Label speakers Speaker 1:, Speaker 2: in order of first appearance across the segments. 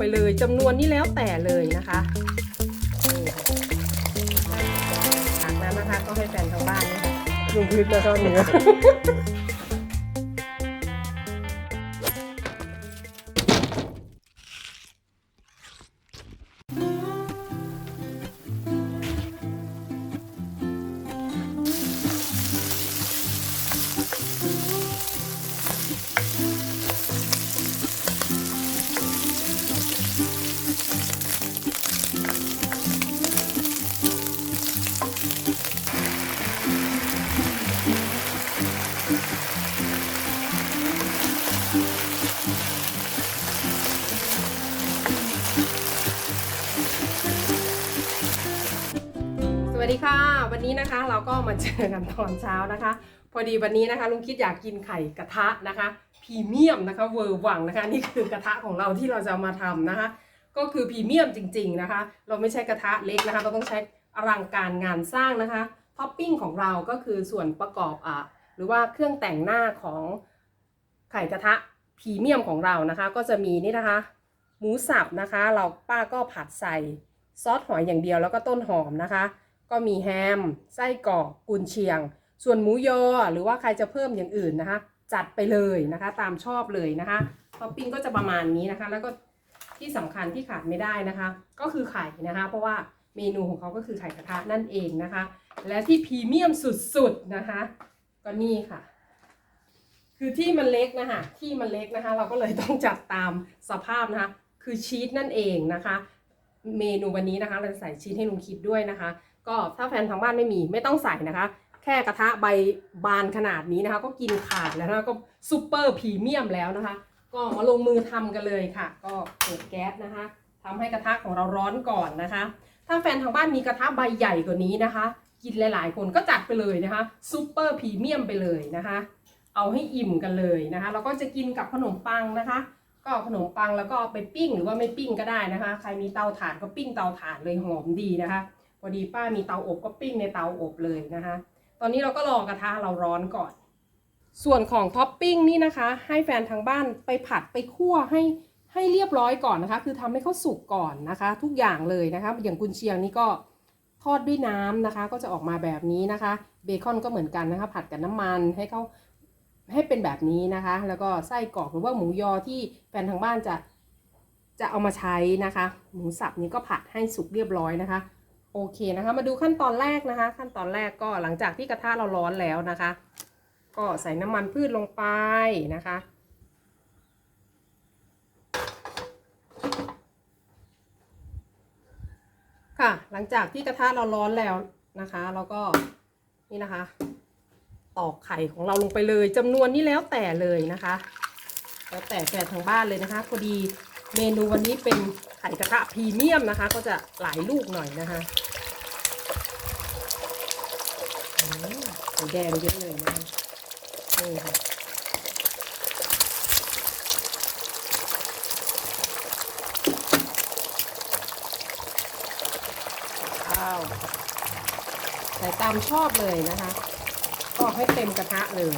Speaker 1: ไปเลยจำนวนนี้แล้วแต่เลยนะคะจากนั้นนะคะก็ให้แฟนทางบ้านนี่ค่ะลงพื้นแล้วก็เนื้อ ค่ะ วันนี้นะคะเราก็มาเจอกันตอนเช้านะคะ พอดีวันนี้นะคะลุงคิดอยากกินไข่กระทะนะคะพรีเมียมนะคะเวอร์หวังนะคะนี่คือกระทะของเราที่เราจะมาทำนะคะ ก็คือพรีเมียมจริง ๆนะคะ เราไม่ใช่กระทะเล็กนะคะ เราต้องใช้อลังการงานสร้างนะคะท็อปปิ้งของเราก็คือส่วนประกอบอะหรือว่าเครื่องแต่งหน้าของไข่กระทะพรีเมียมของเรานะคะ ก็จะมีนี่นะคะ หมูสับนะคะ เราป้าก็ผัดใส่ซอสหอยอย่างเดียวแล้วก็ต้นหอมนะคะ ก็มีแฮม ไส้กรอกกุนเชียง ส่วนหมูยอหรือว่าใครจะเพิ่มอย่างอื่นนะคะ จัดไปเลยนะคะ ตามชอบเลยนะคะท็อปปิ้งก็จะประมาณนี้นะคะ แล้วก็ที่สำคัญที่ขาดไม่ได้นะคะ ก็คือไข่นะคะ เพราะว่าเมนูของเขาก็คือไข่กระทะนั่นเองนะคะ และที่พรีเมียมสุดๆนะคะ ก็นี่ค่ะ คือที่มันเล็กนะคะที่มันเล็กนะคะ เราก็เลยต้องจัดตามสภาพนะคะ คือชีสนั่นเองนะคะ เมนูวันนี้นะคะเราจะใส่ชีสให้ลุงคิดด้วยนะคะ ก็ถ้าแฟนทางบ้านไม่มีไม่ต้องใส่นะคะ แค่กระทะใบบานขนาดนี้นะคะ ก็กินขาดแล้วนะคะก็ซูเปอร์พรีเมียมแล้วนะคะ ก็มาลงมือทำกันเลยค่ะ ก็เปิดแก๊สนะคะทำให้กระทะของเราร้อนก่อนนะคะ ถ้าแฟนทางบ้านมีกระทะใบใหญ่กว่านี้นะคะ กินหลาย ๆ คนก็จัดไปเลยนะคะซูเปอร์พรีเมียมไปเลยนะคะเอาให้อิ่มกันเลยนะคะแล้วก็จะกินกับขนมปังนะคะ ก็ขนมปังแล้วก็ไปปิ้งหรือว่าไม่ปิ้งก็ได้นะคะ ใครมีเตาถ่านก็ปิ้งเตาถ่านเลยหอมดีนะคะ พอดีป้ามีเตาอบก็ปิ้งในเตาอบเลยนะคะ ตอนนี้เราก็รอกระทะเราร้อนก่อน ส่วนของท็อปปิ้งนี่นะคะ ให้แฟนทางบ้านไปผัดไปคั่วให้ให้เรียบร้อยก่อนนะคะ คือทำให้เขาสุกก่อนนะคะ ทุกอย่างเลยนะคะ อย่างกุนเชียงนี่ก็ทอดด้วยน้ำนะคะ ก็จะออกมาแบบนี้นะคะ เบคอนก็เหมือนกันนะคะ ผัดกับน้ำมันให้เขาให้เป็นแบบนี้นะคะ แล้วก็ไส้กรอกหรือว่าหมูยอที่แฟนทางบ้านจะจะเอามาใช้นะคะ หมูสับนี้ก็ผัดให้สุกเรียบร้อยนะคะ โอเคนะคะ มาดูขั้นตอนแรกนะคะ ขั้นตอนแรกก็หลังจากที่กระทะเราร้อนแล้วนะคะ ก็ใส่น้ำมันพืชลงไปนะคะ ค่ะหลังจากที่กระทะเราร้อนแล้วนะคะเราก็นี่นะคะ ตอกไข่ของเราลงไปเลยจำนวนนี้แล้วแต่เลยนะคะ แล้วแต่แฟนทางบ้านเลยนะคะพอดี เมนูวันนี้เป็นไข่กระทะพรีเมียมนะคะ ก็จะหลายลูกหน่อยนะคะไข่แดงเยอะเลยนะคะนี่ค่ะข้าวใส่ตามชอบเลยนะคะ ก็ให้เต็มกระทะเลย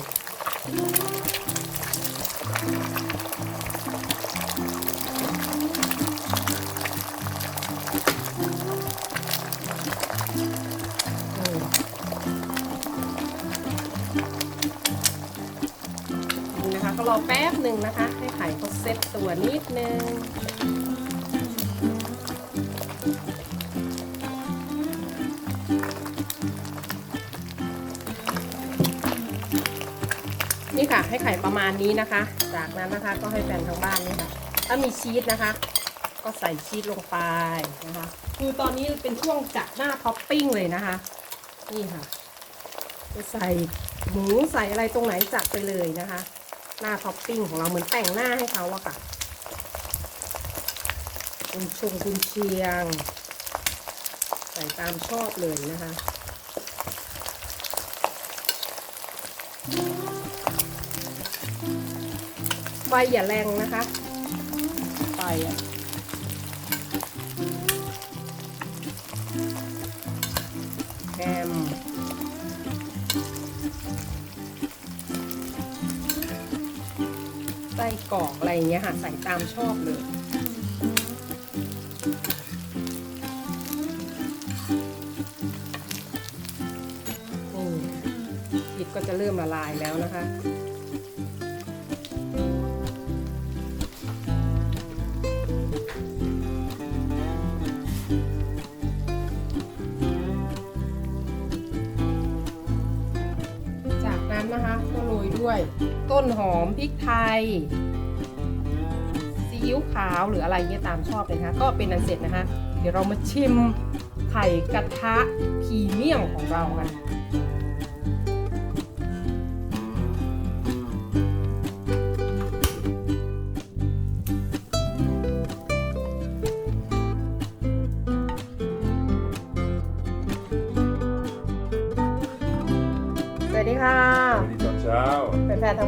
Speaker 1: นึ่งนะคะ ให้ไข่เขาเซ็ตตัวนิดนึงนี่ค่ะ ให้ไข่ประมาณนี้นะคะ จากนั้นนะคะก็ให้แฟนทางบ้านนี่ค่ะ ถ้ามีชีสนะคะ ก็ใส่ชีสลงไปนะคะ คือตอนนี้เป็นช่วงจัดหน้าท็อปปิ้งเลยนะคะ นี่ค่ะจะใส่หมูใส่อะไรตรงไหนจัดไปเลยนะคะ หน้าท็อปปิ้งของเราเหมือนแต่งหน้าให้เขาอะค่ะคุณชงคุณเชียง ใส่ตามชอบเลยนะคะไฟอย่าแรงนะคะไฟอะ ไส้กรอกอะไรอย่างเงี้ยค่ะใส่ตามชอบเลยนี่พริกก็จะเริ่มละลายแล้วนะคะ นหอมพริกไทยซีอิ๊วขาวหรืออะไรเงี้ยตามชอบเลยนะคะก็เป็นอันเสร็จนะคะ เดี๋ยวเรามาชิมไข่กระทะพรีเมียมของเรากัน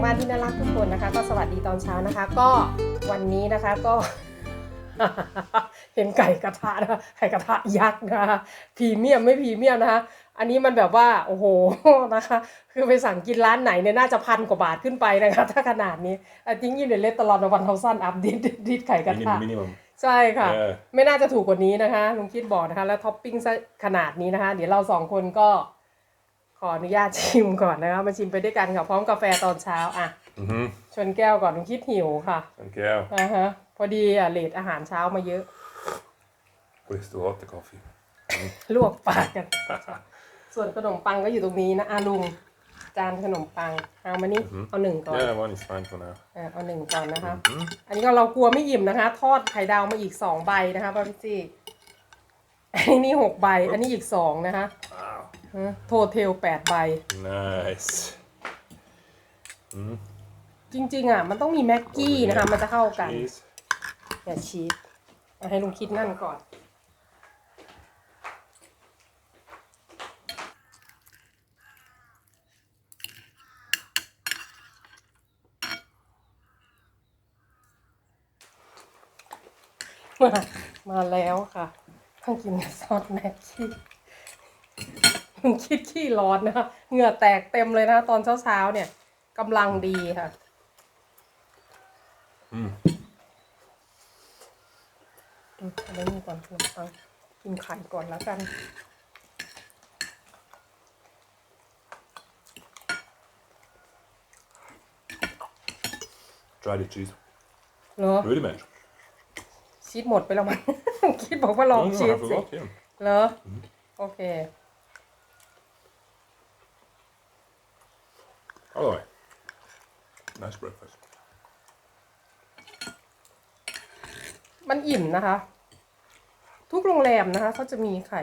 Speaker 1: บ้านที่น่ารักทุกคนนะคะ ก็สวัสดีตอนเช้านะคะ ก็วันนี้นะคะก็ เห็นไก่กระทะนะคะไก่กระทะยักษ์นะคะพรีเมียมไม่พรีเมียมนะคะ อันนี้มันแบบว่าโอ้โหนะคะ คือไปสั่งกินร้านไหนเนี่ยน่าจะพันกว่าบาทขึ้นไปนะคะ ถ้าขนาดนี้ไอ้ทิ้งยินเดเลตตลอดวันเทาสั้นอัพดิดดิดไข่กระ
Speaker 2: มินิ
Speaker 1: ทะ
Speaker 2: มินิมัม
Speaker 1: ใช่ค่ะ
Speaker 2: เออ
Speaker 1: ไม่น่าจะถูกกว่านี้นะคะลุงคิดบอกนะคะ แล้วท็อปปิ้งซะขนาดนี้นะคะ เดี๋ยวเราสองคนก็ข ออนุญาตชิมก่อนนะคะมาชิมไปด้วยกันค่ะพร้อมกาแฟตอนเช้าอะ
Speaker 2: อือฮึ
Speaker 1: ชนแก้วก่อนลุงคิดหิวค่ะ
Speaker 2: en แก้ว
Speaker 1: อ่าฮะพอดีอะเลทอาหารเช้ามาเยอะ
Speaker 2: Questo hot coffee
Speaker 1: ลวกปากกัน ส่วนขนมปังก็อยู่ตรงนี้นะอาลุงจานขนมปังเอามานี่
Speaker 2: อือหือ
Speaker 1: เอาหนึ่งก่อน
Speaker 2: Yeah, one is fine for now
Speaker 1: อะเอาหนึ่งก่อนนะคะ
Speaker 2: อืม
Speaker 1: อันนี้ก็เรากลัวไม่อิ่มนะคะ ทอดไข่ดาวมาอีกสองใบนะคะป้าพี่จี้อันนี้หกใบ อันนี้อีกสองนะคะ
Speaker 2: Wow
Speaker 1: โทเทลแปดใบ
Speaker 2: Nice อืม
Speaker 1: จริง ๆ อะ มันต้องมีแม็กกี้นะคะ มันจะเข้ากัน
Speaker 2: cheese
Speaker 1: อย่าชีสเอาให้ลุงคิดนั่นก่อน มามาแล้วค่ะต้องกินกับซอสแม็กกี้ลุง คิดขี้ร้อนนะคะเหงื่อแตกเต็มเลยนะตอนเช้าๆเนี่ยกำลังดีค่ะ
Speaker 2: อืม
Speaker 1: อืมเอันนี้ก่อนขนมปังกินไข่ก่อนแล้วกัน
Speaker 2: try the cheese
Speaker 1: เหรอ
Speaker 2: really man
Speaker 1: ชีสหมดไปแล้วมั้ง คิดบอกว่าลอง
Speaker 2: no, no,
Speaker 1: ชี
Speaker 2: I
Speaker 1: สสิ
Speaker 2: forgot yeah
Speaker 1: เหรอ โอเค
Speaker 2: อร่อย nice breakfast
Speaker 1: มันอิ่มนะคะ ทุกโรงแรมนะคะเขาจะมีไข่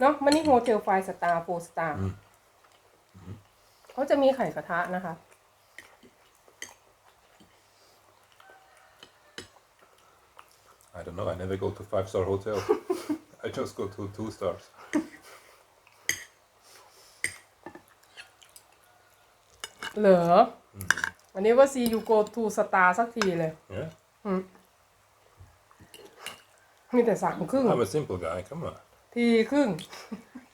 Speaker 1: เนาะมันนี่โฮเทลไฟสตาร์โฟสตาร์
Speaker 2: อืม
Speaker 1: เขาจะมีไข่กระทะนะคะ
Speaker 2: I don't know I never go to five star hotel I just go to two stars
Speaker 1: เหรออวันนี้ว่าซียูโกทูสตาร์สักทีเลย
Speaker 2: yeah
Speaker 1: มีแต่สามครึ่ง
Speaker 2: I'm a simple guy come on
Speaker 1: ทีครึ่ง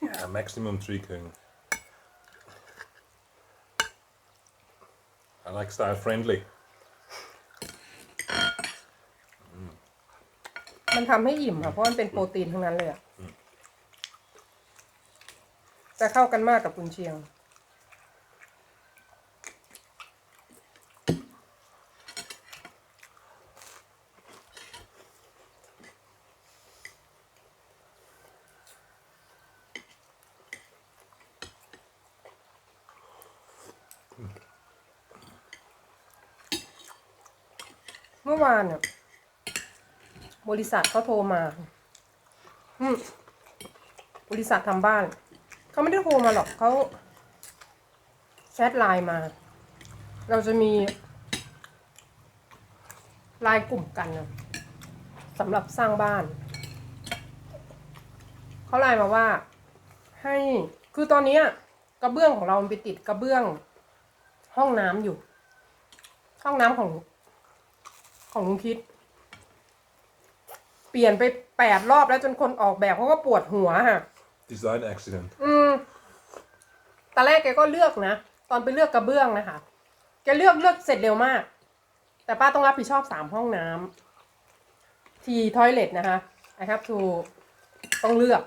Speaker 2: yeah maximum three king I like style friendly
Speaker 1: มันทำให้อิ่มค่ะเพราะมันเป็นโปรตีนทั้งนั้นเลยอะจะเข้ากันมากกับกุนเชียง เมื่อวานเนี่ยบริษัทเขาโทรมา อืมบริษัททำบ้าน เขาไม่ได้โทรมาหรอกเขาแชทไลน์มา เราจะมีไลน์กลุ่มกันนะสำหรับสร้างบ้าน เขาไลน์มาว่า ให้คือตอนนี้กระเบื้องของเราไปติดกระเบื้อง ห้องน้ำอยู่ ห้องน้ำของ ของลุงคิด เปลี่ยนไปแปดรอบแล้วจนคนออกแบบเขาก็ปวดหัวค่ะ
Speaker 2: design accident
Speaker 1: อืมตอนแรกแกก็เลือกนะ ตอนไปเลือกกระเบื้องนะคะ แกเลือกเลือกเสร็จเร็วมาก แต่ป้าต้องรับผิดชอบสามห้องน้ำทีทอยเลทนะคะไอครับทูต้องเลือก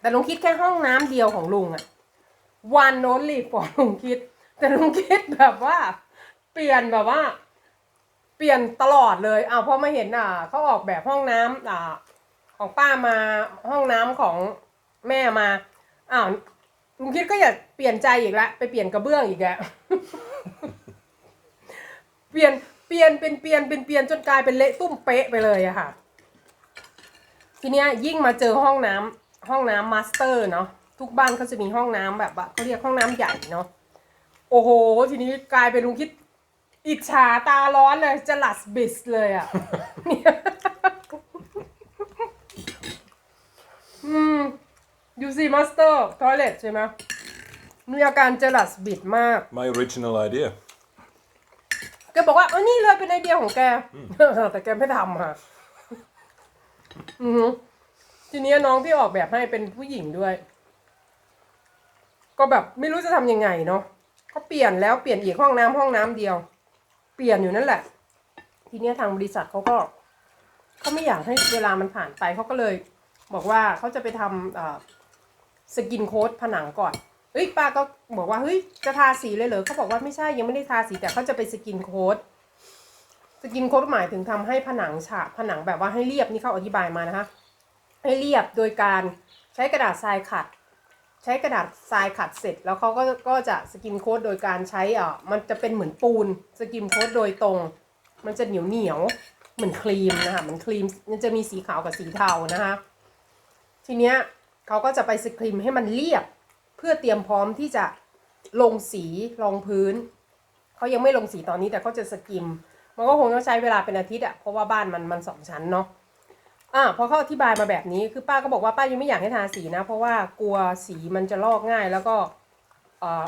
Speaker 1: แต่ลุงคิดแค่ห้องน้ำเดียวของลุงอะ one only for ลุงคิด แต่ลุงคิดแบบว่า เปลี่ยนแบบว่า เปลี่ยนตลอดเลยเอาพอมาเห็นอะเขาออกแบบห้องน้ำอ่าของป้ามาห้องน้ำของแม่มาอ้าวลุงคิดก็อยากเปลี่ยนใจอีกล้วไปเปลี่ยนกระเบื้องอีกแล้วเปลี่ยนเปลี่ยนเป็นเปลี่ยนเป็นเปลี่ยนจนกลายเป็นเละตุ้มเป๊ะไปเลยอะค่ะ ทีเนี้ยยิ่งมาเจอห้องน้ำห้องน้ำมาสเตอร์เนาะทุกบ้านเขาจะมีห้องน้ำแบบว่าเขาเรียกห้องน้ำใหญ่เนาะโอ้โห ทีนี้กลายเป็นลุงคิด อิจฉาตาร้อนเลยจะหลัสบิสเลยอะอืมยูซีมาสเตอร์ทอยเลทใช่ไหมมีอาการเจลัสบิดมาก
Speaker 2: My original idea.
Speaker 1: แกบอกว่าเออนี่เลยเป็นไอเดียของแก แต่แกไม่ทำค่ะอือหือทีนี้น้องที่ออกแบบให้เป็นผู้หญิงด้วย ก็แบบไม่รู้จะทำยังไงเนาะก็เปลี่ยนแล้วเปลี่ยนอีกห้องน้ำห้องน้ำเดียว เปลี่ยนอยู่นั่นแหละ ทีนี้ทางบริษัทเขาก็เขาไม่อยากให้เวลามันผ่านไปเขาก็เลย บอกว่าเขาจะไปทำสกินโค้ดผนังก่อนเฮ้ยป้าก็บอกว่าเฮ้ยจะทาสีเลยเหรอเขาบอกว่าไม่ใช่ยังไม่ได้ทาสีแต่เขาจะไปสกินโค้ดสกินโค้ดหมายถึงทำให้ผนังฉาบผนังแบบว่าให้เรียบนี่เขาอธิบายมานะคะให้เรียบโดยการใช้กระดาษทรายขัด ใช้กระดาษทรายขัดเสร็จ แล้วเขาก็ก็จะสกินโค้ดโดยการใช้อะมันจะเป็นเหมือนปูนสกินโค้ดโดยตรง มันจะเหนียวเหนียวเหมือนครีมนะคะเหมือนครีมมันจะมีสีขาวกับสีเทานะคะ ทีเนี้ยเขาก็จะไปสครีมให้มันเรียบ เพื่อเตรียมพร้อมที่จะลงสีรองพื้นเขายังไม่ลงสีตอนนี้แต่เขาจะสกิม มันก็คงต้องใช้เวลาเป็นอาทิตย์อะเพราะว่าบ้านมันมันสองชั้นเนาะ อ่าพอเขาอธิบายมาแบบนี้คือป้าก็บอกว่าป้ายังไม่อยากให้ทาสีนะ เพราะว่ากลัวสีมันจะลอกง่ายแล้วก็เอ่อ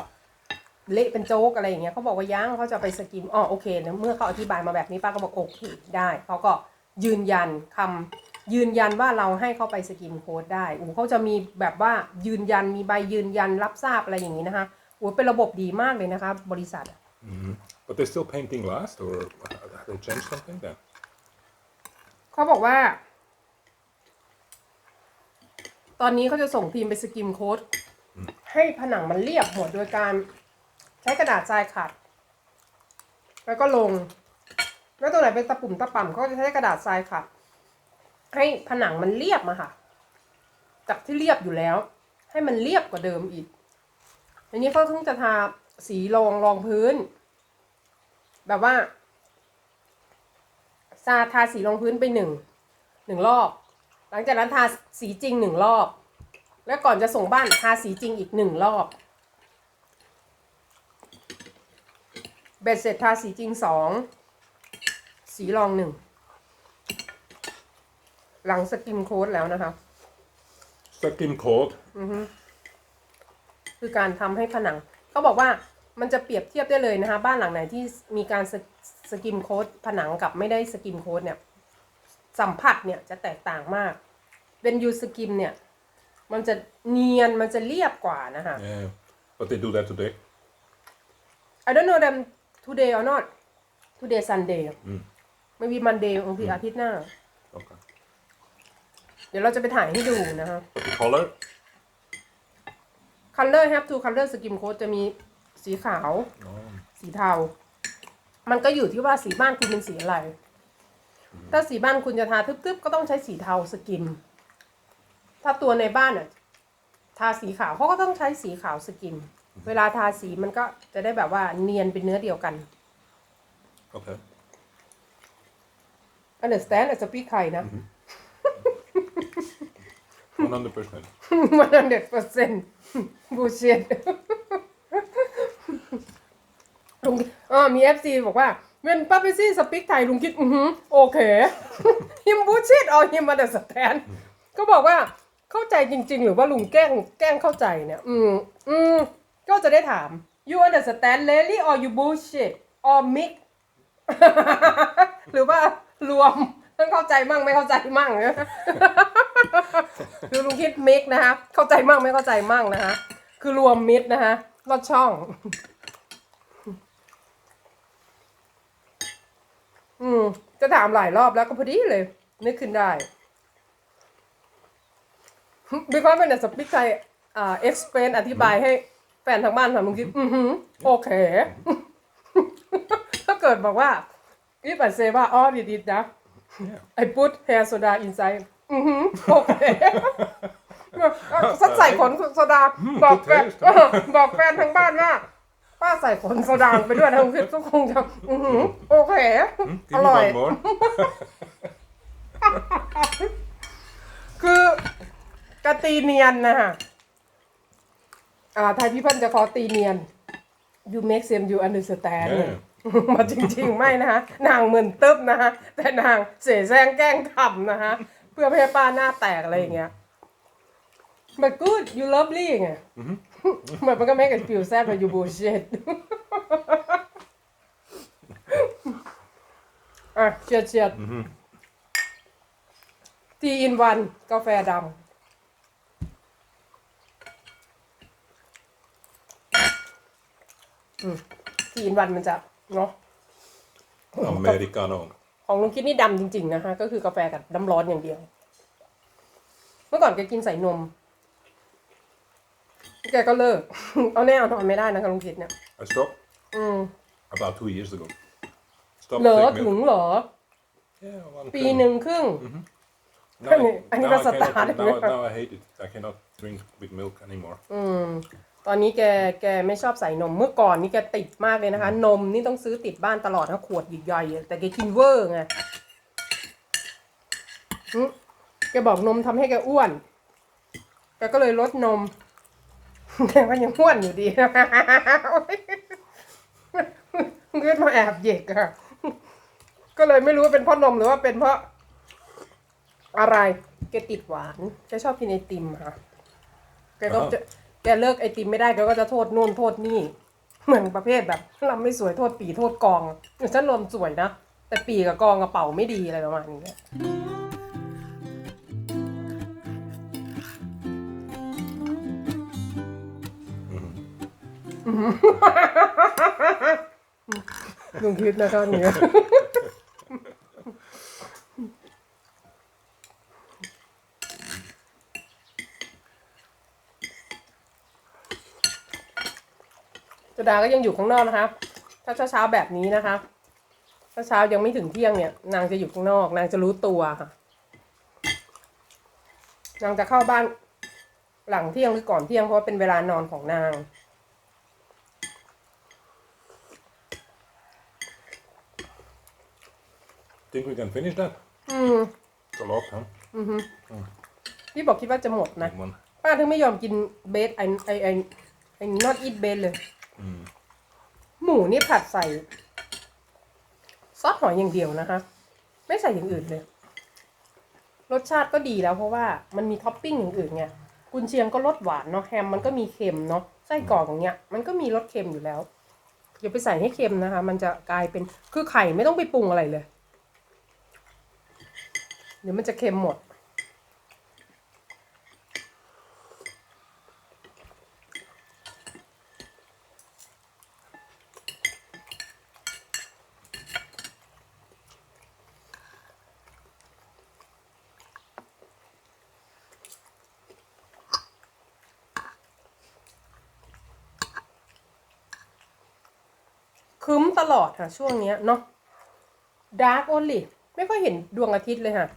Speaker 1: เละเป็นโจ๊กอะไรอย่างเงี้ยเขาบอกว่ายังเขาจะไปสกิมอ๋อโอเคนะเมื่อเขาอธิบายมาแบบนี้ป้าก็บอกโอเคได้เขาก็ยืนยันคำยืนยันว่าเราให้เขาไปสกิมโค้ดได้อูเขาจะมีแบบว่ายืนยันมีใบยืนยันรับทราบอะไรอย่างนี้นะคะโอ้เป็นระบบดีมากเลยนะคะบริษัทอะ
Speaker 2: But they're still painting last, or have they changed something then?
Speaker 1: เขาบอกว่า ตอนนี้เขาจะส่งทีมไปสกิมโค้ดให้ผนังมันเรียบหมดโดยการใช้กระดาษทรายขัด แล้วก็ลง แล้วตัวไหนเป็นตะปุ่มตะป่ำเขาจะใช้กระดาษทรายขัด ให้ผนังมันเรียบมาค่ะ จากที่เรียบอยู่แล้ว ให้มันเรียบกว่าเดิมอีกทีนี้เขาเพิ่งจะทาสีรองรองพื้น แบบว่าซาทาสีรองพื้นไปหนึ่งหนึ่งรอบ หลังจากนั้นทาสีจริงหนึ่งรอบ แล้วก่อนจะส่งบ้านทาสีจริงอีกหนึ่งรอบเบ็ดเสร็จทาสีจริงสองสีรองหนึ่งหลังสกิมโค้ดแล้วนะคะ
Speaker 2: Stuck in cold.
Speaker 1: คือการทำให้ผนังเขาบอกว่ามันจะเปรียบเทียบได้เลยนะคะ บ้านหลังไหนที่มีการสสกิมโค้ดผนังกับไม่ได้สกิมโค้ดเนี่ย สัมผัสเนี่ยจะแตกต่างมาก เป็นยูสกิมเนี่ย มันจะเนียนมันจะเรียบกว่านะคะ
Speaker 2: Yeah, but they do that today.
Speaker 1: I don't know them today or not today Sunday maybe Monday บางทีอาทิตย์หน้า
Speaker 2: Okay.
Speaker 1: เดี๋ยวเราจะไปถ่ายให้ดูนะคะ
Speaker 2: But the color?
Speaker 1: color have to color skim coat จะมีสีขาว
Speaker 2: Oh.
Speaker 1: สีเทา มันก็อยู่ที่ว่าสีบ้านคุณเป็นสีอะไร ถ้าสีบ้านคุณจะทาทึบๆ ก็ต้องใช้สีเทาสกิม ถ้าตัวในบ้านอะทาสีขาวเขาก็ต้องใช้สีขาวสกิม เวลาทาสีมันก็จะได้แบบว่าเนียนเป็นเนื้อเดียวกัน
Speaker 2: Okay.
Speaker 1: understand อาจจะพี่ใครนะ
Speaker 2: 100 percent.
Speaker 1: มันเด็ดเปอร์เซ็นต์บูเชียดลุงอ่ามีเอฟซีบอกว่า เวนป้าเปซี่สปิกไทยลุงคิด อือหือโอเคฮิมบูชิดเอาฮิมมาเดสแตนก็บอกว่าเข้าใจจริง ๆ หรือว่าลุงแกล้งแกล้งเข้าใจเนี่ย อืมอืมก็จะได้ถาม you understand really or you bullshit or mix หรือว่ารวมทั้งเข้าใจมั่งไม่เข้าใจมั่งคือลุงคิดมิกนะคะเข้าใจมั่งไม่เข้าใจมั่งนะคะคือรวมมิดนะคะลอดช่อง อืม จะถามหลายรอบแล้วก็พอดีเลย นึกขึ้นได้ because when the speak ไทยอ่า explain อธิบายให้แฟนทางบ้านถามลุงคิดอือหือโอเค ถ้าเกิดบอกว่าอีปัสเซว่าอ๋อดีๆนะไอ put hair soda inside อือหือโอเคสักใส่ขนโซดา บอกแฟน
Speaker 2: good taste
Speaker 1: เออบอกแฟนทางบ้านว่า ป้าใส่ขนโซดาไปด้วยนะลุงคิดก็คงจะอือหือโอเค
Speaker 2: Give
Speaker 1: อ
Speaker 2: me
Speaker 1: ร่อย
Speaker 2: one more.
Speaker 1: คือกระตีเนียนนะฮะ อ่าไทยพี่เพิ่นจะขอตีเนียน you make them you understand
Speaker 2: เนี่ย
Speaker 1: มาจริงๆ ไม่นะฮะ นางเหมือนตึ๊บนะฮะ แต่นางเสแสร้งแกล้งทำนะฮะ เพื่อไม่ให้ป้าหน้าแตกอะไรอย่างเงี้ย but good you lovely ไงเหมือ นมันก็ make it feel sad but you bullshit อะเชียร์เชียร์ทีอินวันกาแฟดำทีอินวันมันจะเนาะ
Speaker 2: Americano.
Speaker 1: ของลุงคิดนี่ดำจริง ๆ นะคะก็คือกาแฟกับน้ำร้อนอย่างเดียว เมื่อก่อนแกกินใส่นม แกก็เลิก เอาแน่เอานอนไม่ได้นะคะลุงคิดเนี่ย
Speaker 2: I stopped
Speaker 1: อืม
Speaker 2: about two years ago. Stopped
Speaker 1: เหรอ
Speaker 2: taking
Speaker 1: ถึง
Speaker 2: milk.
Speaker 1: เหรอ
Speaker 2: Yeah, one
Speaker 1: ปี
Speaker 2: pill.
Speaker 1: หนึ่งครึ่ง
Speaker 2: Now I,
Speaker 1: I need
Speaker 2: now
Speaker 1: a
Speaker 2: I cannot,
Speaker 1: start.
Speaker 2: now, now I hate it. I cannot drink with milk anymore.
Speaker 1: อืม ตอนนี้แกแกไม่ชอบใส่นม เมื่อก่อนนี่แกติดมากเลยนะคะ นมนี่ต้องซื้อติดบ้านตลอดนะขวดใหญ่ๆแต่แกกินเวอร์ไงหึแกบอกนมทำให้แกอ้วน แกก็เลยลดนม แกก็ยังอ้วนอยู่ดีเงืดมาแอบเหยกอะก็เลยไม่รู้ว่าเป็นเพราะนมหรือว่าเป็นเพราะ อะไรแกติดหวานแกชอบกินไอติมค่ะแกก็จะแกเลิกไอติมไม่ได้แกก็จะโทษนู่นโทษนี่ เหมือนประเภทแบบเราไม่สวยโทษปีโทษกองอย่างฉันรวมสวยนะแต่ปีกับกองกระเป๋าไม่ดีอะไรประมาณนี้ ลุงคิดนะครับอย่างเงี้ยจดาก็ยังอยู่ข้างนอกนะคะถ้าเช้าๆแบบนี้นะคะถ้าเช้ายังไม่ถึงเที่ยงเนี่ย นางจะอยู่ข้างนอก นางจะรู้ตัวค่ะ นางจะเข้าบ้านหลังเที่ยงหรือก่อนเที่ยงเพราะว่าเป็นเวลานอนของนาง
Speaker 2: Think we can finish that?
Speaker 1: อืม
Speaker 2: It's a lot, huh?
Speaker 1: พี่บอกคิดว่าจะหมดนะ
Speaker 2: Big one.
Speaker 1: ป้าถึงไม่ยอมกินเบสไอไอไอไอ not eat เบสเลยหมูนี่ผัดใส่ ซอสหอยอย่างเดียวนะคะ ไม่ใส่อย่างอื่นเลย รสชาติก็ดีแล้วเพราะว่ามันมีท็อปปิ้งอย่างอื่นไงกุนเชียงก็รสหวานเนาะแฮมมันก็มีเค็มเนาะไส้กรอกอย่างเงี้ย มันก็มีรสเค็มอยู่แล้วอย่าไปใส่ให้เค็มนะคะ มันจะกลายเป็นคือไข่ไม่ต้องไปปรุงอะไรเลยเดี๋ยวมันจะเค็มหมด คึ้มตลอดค่ะ ช่วงเนี้ยเนาะดาร์กโอลิไม่ค่อยเห็นดวงอาทิตย์เลยค่ะ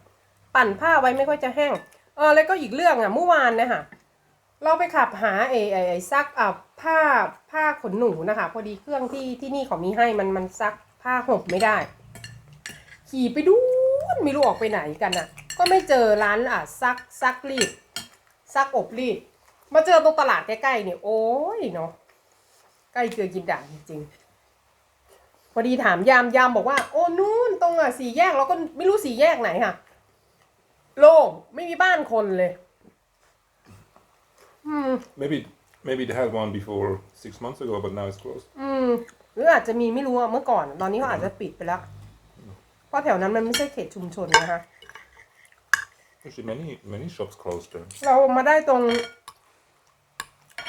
Speaker 1: ปั่นผ้าไว้ไม่ค่อยจะแห้งเออแล้วก็อีกเรื่องอะเมื่อวานนะคะเราไปขับหาไอ้ไอ้ไอ้ซักอะผ้าผ้าขนหนูนะคะ พอดีเครื่องที่ที่นี่เขามีให้มันมันซักผ้าห่มไม่ได้ ขี่ไปดูนไม่รู้ออกไปไหนกันอะ ก็ไม่เจอร้านอะซักซักรีดซักอบรีด มาเจอตรงตลาดใกล้ๆเนี่ยโอ้ยเนาะใกล้เกลือกินด่างจริงๆพอดีถามยามยามบอกว่า โอ้นู่นตรงอะสี่แยกเราก็ไม่รู้สี่แยกไหนค่ะ โล่งไม่มีบ้านคนเลย อืม
Speaker 2: Maybe maybe they had one before six months ago, but now it's closed.
Speaker 1: อืม หรืออาจจะมีไม่รู้อะเมื่อก่อน ตอนนี้เขาอาจจะปิดไปแล้วเพราะแถวนั้นมันไม่ใช่เขตชุมชนนะคะ
Speaker 2: Actually, many many shops closed there.
Speaker 1: เรามาได้ตรง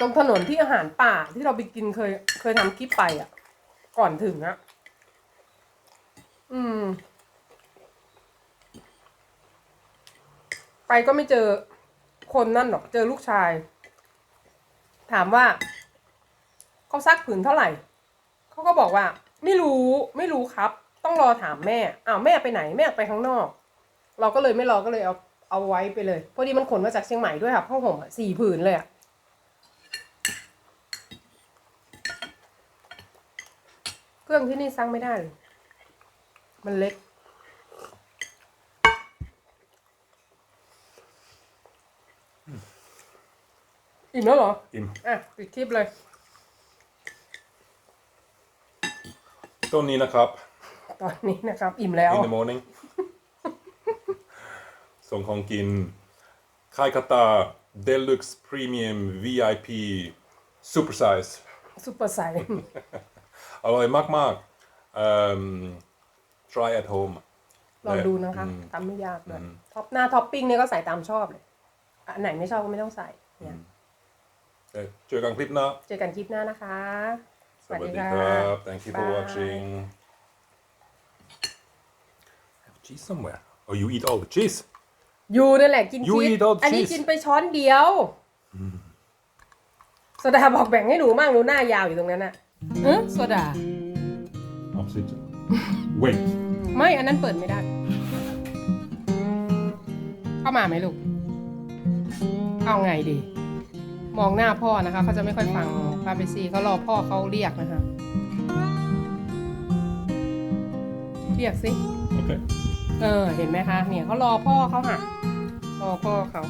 Speaker 1: ตรงถนนที่อาหารป่าที่เราไปกินเคย เคยทำคลิปไปอะก่อนถึงอะอืม ไปก็ไม่เจอคนนั่นหรอกเจอลูกชาย ถามว่าเขาซักผืนเท่าไหร่เขาก็บอกว่า ไม่รู้ไม่รู้ครับ ต้องรอถามแม่อ้าวแม่ไปไหนแม่ไปข้างนอก เราก็เลยไม่รอก็เลยเอาเอาไว้ไปเลย พอดีมันขนมาจากเชียงใหม่ด้วยค่ะผ้าห่มอะสี่ผืนเลยอะเครื่องที่นี่ซักไม่ได้เลยมันเล็ก อิ่มแล้วเหรอ
Speaker 2: Im.
Speaker 1: อะปิดคลิปเลย
Speaker 2: ต้นนี้นะครับ
Speaker 1: ตอนนี้นะครับ อิ่มแล้ว
Speaker 2: in the morning ส่งของกินคายคาตา deluxe premium VIP super size
Speaker 1: ซุปเปอร์ไซส์
Speaker 2: อร่อยมากๆเอิ่ม try at home
Speaker 1: ลองดูนะคะ
Speaker 2: อืม
Speaker 1: ทำไม่ยากเลย
Speaker 2: อืม
Speaker 1: ท็อปหน้าท็อปปิ้งเนี่ยก็ใส่ตามชอบเลย อันไหนไม่ชอบก็ไม่ต้องใส่เนี่ย
Speaker 2: เอ้ยเจอกันคลิปหน้า
Speaker 1: เจอกันคลิปหน้านะคะ
Speaker 2: สวัสดีครับ thank you for
Speaker 1: Bye.
Speaker 2: watching have cheese somewhere oh you eat all the cheese
Speaker 1: อยู่นั่นแหละกิน
Speaker 2: You
Speaker 1: ชีส
Speaker 2: eat all the
Speaker 1: อันนี้
Speaker 2: cheese
Speaker 1: กินไปช้อนเดียวโซดาบอกแบ่งให้หนูมั่งหนูหน้ายาวอยู่ตรงนั้นน่ะเออโซดา
Speaker 2: opposite wait
Speaker 1: ไม่อันนั้นเปิดไม่ได้ เข้ามาไหมลูก เอาไงดี มองหน้าพ่อนะคะเขาจะไม่ค่อยฟังพาไปซีเขารอพ่อเขาเรียกนะคะ เรียกสิ
Speaker 2: okay
Speaker 1: เออ เห็นไหมคะ เนี่ยเขารอพ่อเขาค่ะ รอพ่อเขา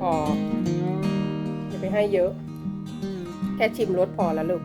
Speaker 1: พออย่าไปให้เยอะ แค่ชิมรสพอแล้วลูก